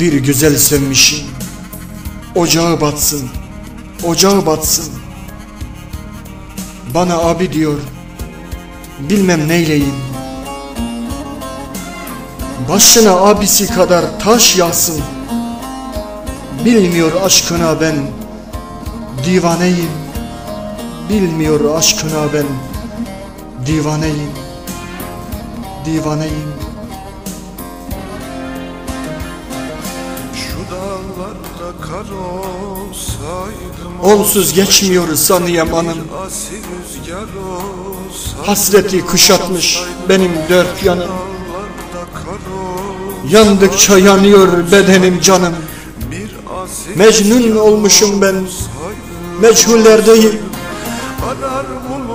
Bir güzel sevmişim. Ocağı batsın Ocağı batsın. Bana abi diyor Bilmem neyleyim. Başına abisi kadar taş yağsın. Bilmiyor aşkına ben Divaneyim. Bilmiyor aşkına ben Divaneyim. Divaneyim Onsuz geçmiyor sanıyam anım Asil rüzgar olsaydım Hasreti kuşatmış benim dört yanım. Yandıkça yanıyor bedenim canım. Mecnun olmuşum ben. Meçhullerdeyim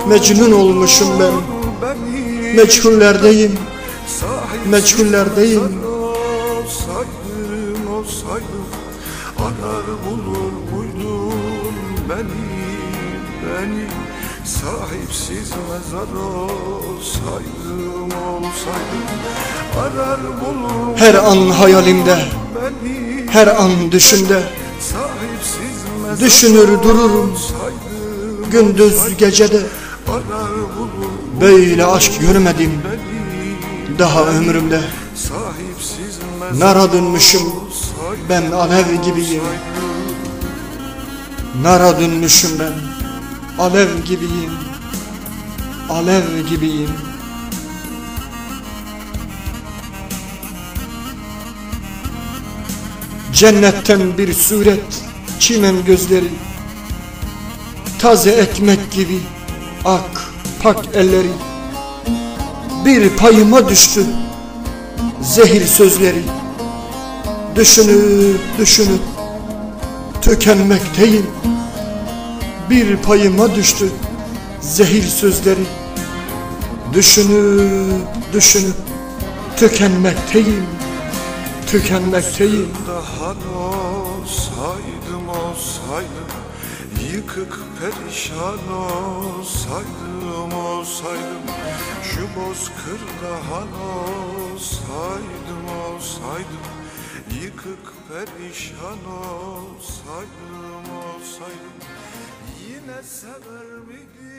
Mecnun olmuşum ben. Meçhullerdeyim Meçhullerdeyim olsaydım olsaydım Arar bulur muydun beni? Beni Sahipsiz mezar olsaydım olsaydım Arar bulur Her an hayalimde beni? Her an düşümde Düşünür dururum. olsaydım Gündüz gecede Arar bulur Böyle aşk görmedim. Daha ömrümde Nara dönmüşüm. Ben alev gibiyim. Nara dönmüşüm ben. Alev gibiyim. Alev gibiyim. Cennetten bir suret Çimen gözleri Taze ekmek gibi Ak pak elleri. Bir payıma düştü Zehir sözleri Düşünüp düşünüp Tükenmekteyim Bir payıma düştü Zehir sözleri Düşünüp düşünüp Tükenmekteyim Tükenmekteyim Daha olsaydım olsaydım Yıkık perişan olsaydım olsaydım Şu bozkırda hal olsaydım olsaydım Yıkık perişan olsaydım olsaydım Yine sever miydim